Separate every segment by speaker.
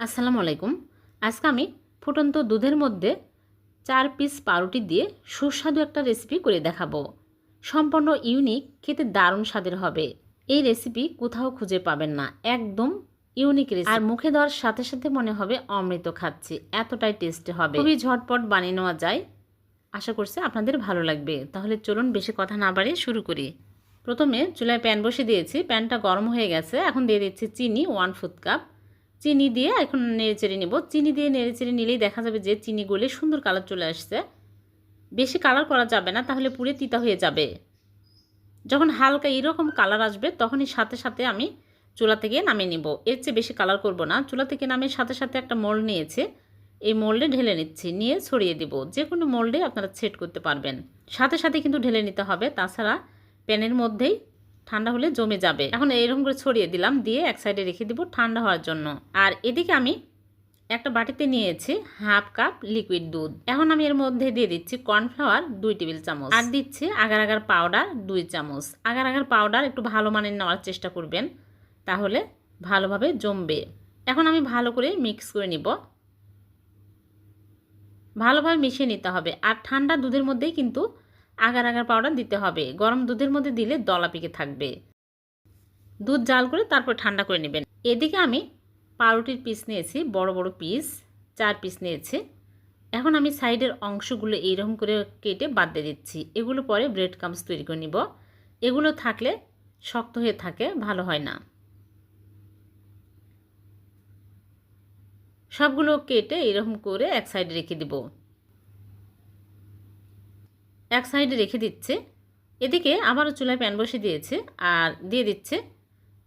Speaker 1: আসসালামু আলাইকুম। আজকে আমি ফুটন্ত দুধের মধ্যে চার পিস পাউরুটি দিয়ে সুস্বাদু একটা রেসিপি করে দেখাবো। সম্পূর্ণ ইউনিক খেতে দারুণ স্বাদের হবে। এই রেসিপি কোথাও খুঁজে পাবেন না। একদম ইউনিক রেসিপি আর মুখে দেওয়ার সাথে সাথে মনে হবে অমৃত খাচ্ছি। এতটাই টেস্টি হবে। খুবই ঝটপট বানিয়ে নেওয়া যায়। আশা করছি আপনাদের ভালো লাগবে। তাহলে চলুন বেশি কথা না বাড়িয়ে শুরু করি। প্রথমে চুলায় প্যান বসে দিয়েছি। প্যানটা গরম হয়ে গেছে। এখন দিয়ে দিচ্ছি চিনি ওয়ান ফুট কাপ চিনি দিয়ে এখন নেড়েচেড়ে নেব। চিনি দিয়ে নেড়েচেড়ে নিলেই দেখা যাবে যে চিনি গলে সুন্দর কালার চলে আসছে। বেশি কালার করা যাবে না, তাহলে পুরে তিতা হয়ে যাবে। যখন হালকা এরকম কালার আসবে, তখনই সাথে সাথে আমি চুলা থেকে নামিয়ে নিব। এর চেয়ে বেশি কালার করব না। চুলা থেকে নামিয়ে সাথে সাথে একটা মোল্ড নিয়েছে। এই মোল্ডে ঢেলে নিচ্ছি, নিয়ে ছড়িয়ে দিব। যে কোনো মোল্ডে আপনারা সেট করতে পারবেন। সাথে সাথে কিন্তু ঢেলে নিতে হবে। তাছাড়া প্যানের মধ্যেই ঠান্ডা হলে জমে যাবে। এখন এরকম করে ছড়িয়ে দিলাম, দিয়ে এক সাইডে রেখে দিব ঠান্ডা হওয়ার জন্য। আর এদিকে আমি একটা বাটিতে নিয়েছি হাফ কাপ লিকুইড দুধ। এখন আমি এর মধ্যে দিয়ে দিচ্ছি কর্নফ্লাওয়ার দুই টেবিল চামচ। আর দিচ্ছি আগার আগার পাউডার দুই চামচ। আগার আগার পাউডার একটু ভালো মানের নেওয়ার চেষ্টা করবেন, তাহলে ভালোভাবে জমবে। এখন আমি ভালো করে মিক্স করে নিব। ভালোভাবে মিশিয়ে নিতে হবে। আর ঠান্ডা দুধের মধ্যেই কিন্তু আগার আগার পাউডার দিতে হবে। গরম দুধের মধ্যে দিলে দলা পিকে থাকবে। দুধ জাল করে তারপর ঠান্ডা করে নেবেন। এদিকে আমি পাউরুটির পিস নিয়েছি, বড় বড় পিস চার পিস নিয়েছি। এখন আমি সাইডের অংশগুলো এইরকম করে কেটে বাদ দিয়ে দিচ্ছি। এগুলো পরে ব্রেড কামস তৈরি করে নিব। এগুলো থাকলে শক্ত হয়ে থাকে, ভালো হয় না। সবগুলো কেটে এরকম করে এক সাইডে রেখে দিব। এক সাইডে রেখে দিচ্ছে। এদিকে আবারও চুলায় প্যান বসে দিয়েছে আর দিয়ে দিচ্ছে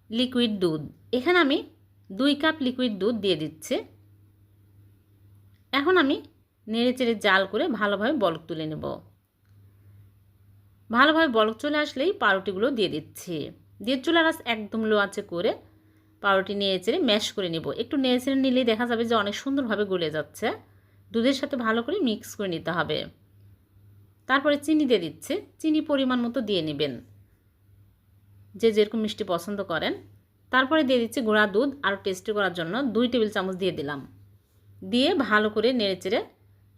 Speaker 1: লিকুইড দুধ। এখানে আমি দুই কাপ লিকুইড দুধ দিয়ে দিচ্ছে। এখন আমি নেড়ে চেড়ে জাল করে ভালোভাবে বলক তুলে নেব। ভালোভাবে বলক চলে আসলেই পাউরুটিগুলো দিয়ে দিচ্ছি। দিয়ে চুলার আস একদম লো আছে করে পাউরুটি নেড়ে চেড়ে ম্যাশ করে নেব। একটু নেড়ে চেড়ে নিলেই দেখা যাবে যে অনেক সুন্দরভাবে গলে যাচ্ছে। দুধের সাথে ভালো করে মিক্স করে নিতে হবে। তারপরে চিনি দিয়ে দিচ্ছে। চিনি পরিমাণ মতো দিয়ে নেবেন। যে যেরকম মিষ্টি পছন্দ করেন। তারপরে দিয়ে দিচ্ছে গুঁড়া দুধ। আর টেস্টি করার জন্য দুই টেবিল চামচ দিয়ে দিলাম। দিয়ে ভালো করে নেড়েচেড়ে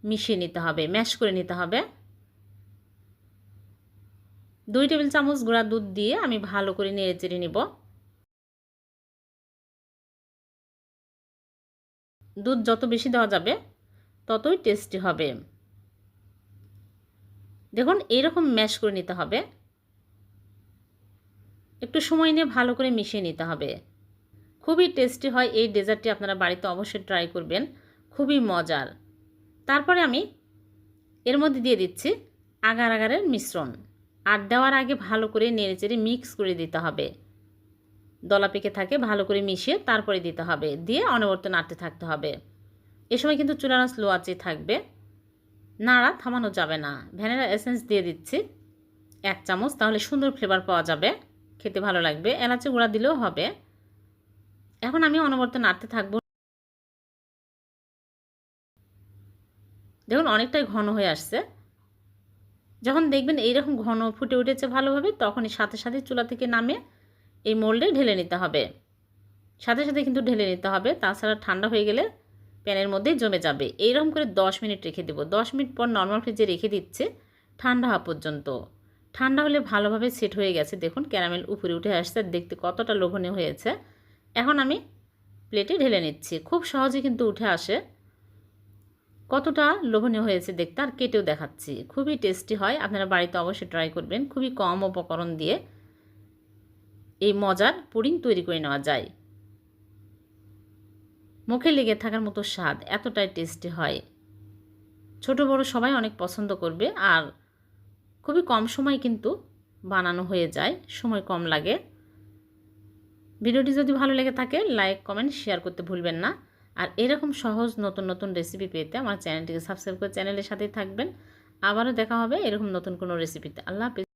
Speaker 1: মিশিয়ে নিতে হবে, ম্যাশ করে নিতে হবে। দুই টেবিল চামচ গুঁড়া দুধ দিয়ে আমি ভালো করে নেড়েচেড়ে নিব। দুধ যত বেশি দেওয়া যাবে, ততই টেস্টি হবে। দেখুন, এইরকম ম্যাশ করে নিতে হবে। একটু সময় নিয়ে ভালো করে মিশিয়ে নিতে হবে। খুবই টেস্টি হয় এই ডেজার্টটি, আপনারা বাড়িতে অবশ্যই ট্রাই করবেন। খুবই মজার। তারপরে আমি এর মধ্যে দিয়ে দিচ্ছি আগার আগারের মিশ্রণ। আর দেওয়ার আগে ভালো করে নেড়ে চেড়ে মিক্স করে দিতে হবে। দলা পেকে থাকে, ভালো করে মিশিয়ে তারপরে দিতে হবে। দিয়ে অনবর্ত নাড়তে থাকতে হবে। এ সময় কিন্তু চুলানো স্লো আছে থাকবে। নাড়া থামানো যাবে না। ভ্যানিলা এসেন্স দিয়ে দিচ্ছি এক চামচ, তাহলে সুন্দর ফ্লেভার পাওয়া যাবে। খেতে ভালো লাগবে। এলাচি গুঁড়া দিলেও হবে। এখন আমি অনবরত নাড়তে থাকব। দেখুন, অনেকটাই ঘন হয়ে আসছে। যখন দেখবেন এইরকম ঘন ফুটে উঠেছে ভালোভাবে, তখনই সাথে সাথে চুলা থেকে নামে এই মোল্ডে ঢেলে নিতে হবে। সাথে সাথে কিন্তু ঢেলে নিতে হবে। তাছাড়া ঠান্ডা হয়ে গেলে প্যানের মধ্যেই জমে যাবে। এইরকম করে 10 মিনিট রেখে দেবো। 10 মিনিট পর নর্মাল ফ্রিজে রেখে দিচ্ছে, ঠান্ডা হওয়া পর্যন্ত। ঠান্ডা হলে ভালোভাবে সেট হয়ে গেছে। দেখুন ক্যারামেল উপরে উঠে আসছে দেখতে কতটা লোভনীয় হয়েছে। এখন আমি প্লেটে ঢেলে নিচ্ছি। খুব সহজে কিন্তু উঠে আসে। কতটা লোভনীয় হয়েছে দেখতে আর কেটেও দেখাচ্ছি। খুবই টেস্টি হয়। আপনারা বাড়িতে অবশ্যই ট্রাই করবেন। খুবই কম উপকরণ দিয়ে এই মজার পুডিং তৈরি করে নেওয়া যায়। মুখে লেগে থাকার মতো স্বাদ এতটাই টেস্টি হয়। ছোট বড় সবাই অনেক পছন্দ করবে আর খুবই কম সময় কিন্তু বানানো হয়ে যায়, সময় কম লাগে। ভিডিওটি যদি ভালো লেগে থাকে লাইক কমেন্ট শেয়ার করতে ভুলবেন না। আর এরকম সহজ নতুন নতুন রেসিপি পেতে আমার চ্যানেলটিকে সাবস্ক্রাইব করে চ্যানেলের সাথেই থাকবেন। আবারও দেখা হবে এরকম নতুন কোনো রেসিপিতে আল্লাহ হাফিজ।